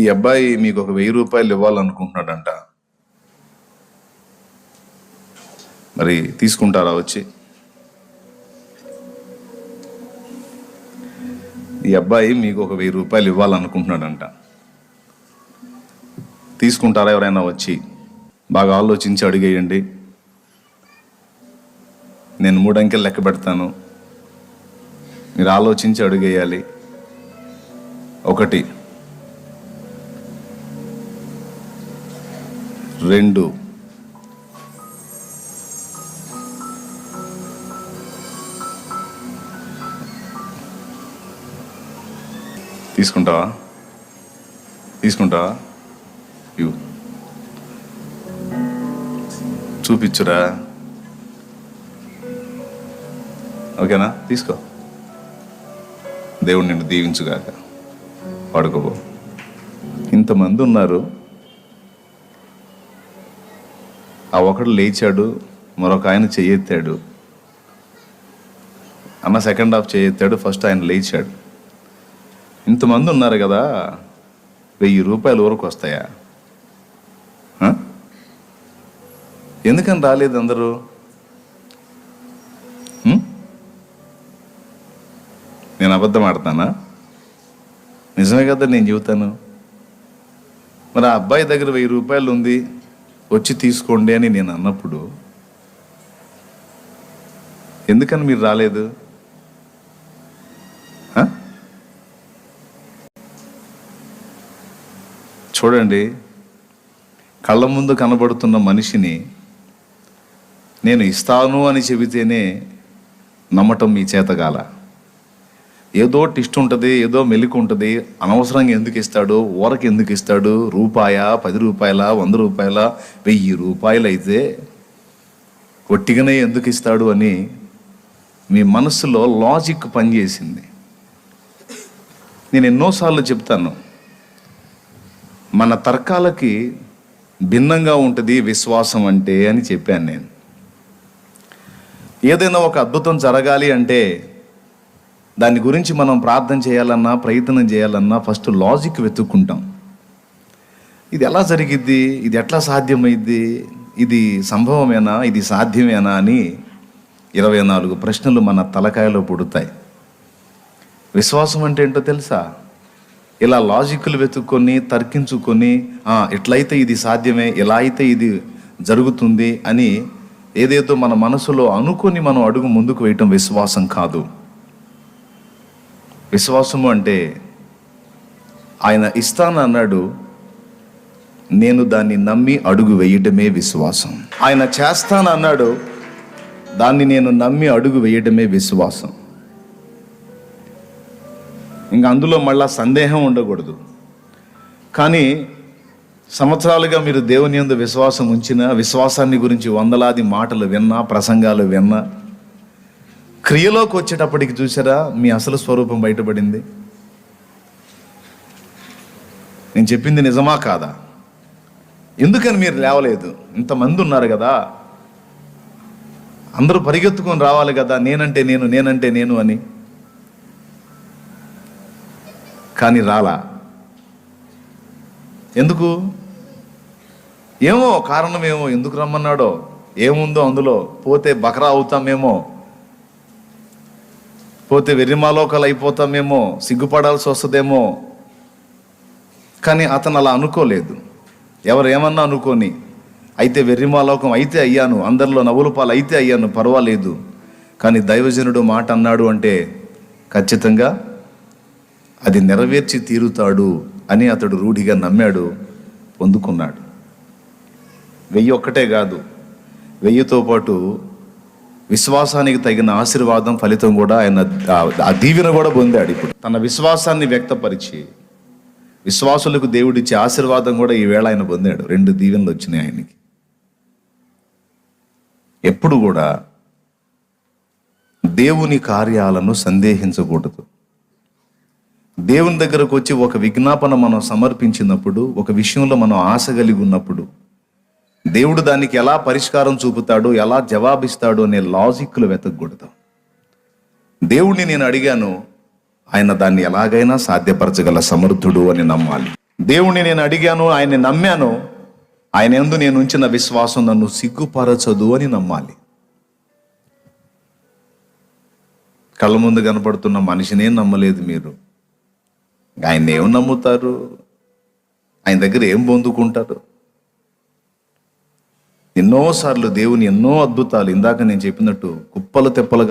ఈ అబ్బాయి మీకు ఒక వెయ్యి రూపాయలు ఇవ్వాలనుకుంటున్నాడంట. మరి తీసుకుంటారా వచ్చి? ఈ అబ్బాయి మీకు ఒక వెయ్యి రూపాయలు ఇవ్వాలనుకుంటున్నాడంట. తీసుకుంటారా ఎవరైనా వచ్చి? బాగా ఆలోచించి అడిగేయండి. నేను మూడు అంకెలు లెక్క పెడతాను. మీరు ఆలోచించి అడిగేయాలి. ఒకటి రెండు. తీసుకుంటావా? తీసుకుంటావా? ఇవ్వు. చూపించురా ఓకేనా? తీసుకో. దేవుడు నిన్ను దీవించుగాక. పడుకోబో ఇంతమంది ఉన్నారు. ఆ ఒకడు లేచాడు మరొక ఆయన చేయెత్తాడు. అన్న సెకండ్ హాఫ్ చేయెత్తాడు ఫస్ట్ ఆయన లేచాడు. ఇంతమంది ఉన్నారు కదా వెయ్యి రూపాయలు వరకు వస్తాయా? ఎందుకని రాలేదు అందరూ? నేను అబద్ధం ఆడతానా? నిజమే కదా నేను చెబుతాను. మరి ఆ అబ్బాయి దగ్గర వెయ్యి రూపాయలు ఉంది వచ్చి తీసుకోండి అని నేను అన్నప్పుడు ఎందుకని మీరు రాలేదు? చూడండి కళ్ళ ముందు కనబడుతున్న మనిషిని నేను ఇస్తాను అని చెబితేనే నమ్మటం మీ చేతగాల ఏదో టిస్ట్ ఉంటుంది ఏదో మెలికి ఉంటుంది అనవసరంగా ఎందుకు ఇస్తాడు ఊరకి ఎందుకు ఇస్తాడు రూపాయ పది రూపాయల వంద రూపాయల వెయ్యి రూపాయలు అయితే ఒట్టిగానే ఎందుకు ఇస్తాడు అని మీ మనసులో లాజిక్ పనిచేసింది. నేను ఎన్నోసార్లు చెప్తాను మన తర్కాలకి భిన్నంగా ఉంటుంది విశ్వాసం అంటే అని చెప్పాను నేను. ఏదైనా ఒక అద్భుతం జరగాలి అంటే దాని గురించి మనం ప్రార్థన చేయాలన్నా ప్రయత్నం చేయాలన్నా ఫస్ట్ లాజిక్ వెతుక్కుంటాం. ఇది ఎలా జరిగిద్ది? ఇది ఎట్లా సాధ్యమైద్ది? ఇది సంభవమేనా? ఇది సాధ్యమేనా అని ఇరవై నాలుగు ప్రశ్నలు మన తలకాయలో పుడతాయి. విశ్వాసం అంటే ఏంటో తెలుసా? ఇలా లాజిక్లు వెతుక్కొని తర్కించుకొని ఎట్లయితే ఇట్లయితే ఇది సాధ్యమే ఇలా అయితే ఇది జరుగుతుంది అని ఏదేదో మన మనసులో అనుకొని మనం అడుగు ముందుకు వేయటం విశ్వాసం కాదు. విశ్వాసము అంటే ఆయన ఇస్తాను అన్నాడు నేను దాన్ని నమ్మి అడుగు వేయటమే విశ్వాసం. ఆయన చేస్తాను అన్నాడు దాన్ని నేను నమ్మి అడుగు వేయటమే విశ్వాసం. ఇంకా అందులో మళ్ళా సందేహం ఉండకూడదు. కానీ సంవత్సరాలుగా మీరు దేవుని యందు విశ్వాసం ఉంచిన విశ్వాసాన్ని గురించి వందలాది మాటలు విన్నా ప్రసంగాలు విన్నా క్రియలోకి వచ్చేటప్పటికి చూసారా? మీ అసలు స్వరూపం బయటపడింది. నేను చెప్పింది నిజమా కాదా? ఎందుకని మీరు లేవలేదు? ఇంతమంది ఉన్నారు కదా. అందరూ పరిగెత్తుకొని రావాలి కదా. నేనంటే నేను నేనంటే నేను అని. కానీ రాలా. ఎందుకు? ఏమో కారణం ఏమో ఎందుకు రమ్మన్నాడో? ఏముందో అందులో? పోతే బకరా అవుతామేమో? పోతే వెర్రిమాలోకాలు అయిపోతామేమో సిగ్గుపడాల్సి వస్తుందేమో. కానీ అతను అలా అనుకోలేదు. ఎవరు ఏమన్నా అనుకోని అయితే వెర్రిమాలోకం అయితే అయ్యాను అందరిలో నవ్వుల పాలు అయితే అయ్యాను పర్వాలేదు. కానీ దైవజనుడు మాట అన్నాడు అంటే ఖచ్చితంగా అది నెరవేర్చి తీరుతాడు అని అతడు రూఢిగా నమ్మాడు పొందుకున్నాడు. వెయ్యి ఒక్కటే కాదు వెయ్యితో పాటు విశ్వాసానికి తగిన ఆశీర్వాదం ఫలితం కూడా ఆయన ఆ- దీవెన కూడా పొందాడు ఇప్పుడు. తన విశ్వాసాన్ని వ్యక్తపరిచి విశ్వాసులకు దేవుడిచ్చే ఆశీర్వాదం కూడా ఈవేళ ఆయన పొందాడు. రెండు దీవెనలు వచ్చినాయి ఆయనకి. ఎప్పుడు కూడా దేవుని కార్యాలను సందేహించకూడదు. దేవుని దగ్గరకు వచ్చి ఒక విజ్ఞాపన మనం సమర్పించినప్పుడు ఒక విషయంలో మనం ఆశ కలిగి ఉన్నప్పుడు దేవుడు దానికి ఎలా పరిష్కారం చూపుతాడు ఎలా జవాబిస్తాడు అనే లాజిక్లు వెతకూడదు దేవుణ్ణి నేను అడిగాను ఆయన దాన్ని ఎలాగైనా సాధ్యపరచగల సమర్థుడు అని నమ్మాలి. దేవుణ్ణి నేను అడిగాను ఆయన్ని నమ్మాను ఆయన ఎందు నేను ఉంచిన విశ్వాసం నన్ను సిగ్గుపరచదు అని నమ్మాలి. కళ్ళ ముందు కనపడుతున్న మనిషినే నమ్మలేదు మీరు. ఆయన ఏం నమ్ముతారు? ఆయన దగ్గర ఏం పొందుకుంటారు? ఎన్నోసార్లు దేవుని ఎన్నో అద్భుతాలు ఇందాక నేను చెప్పినట్టు కుప్పలు తెప్పలుగా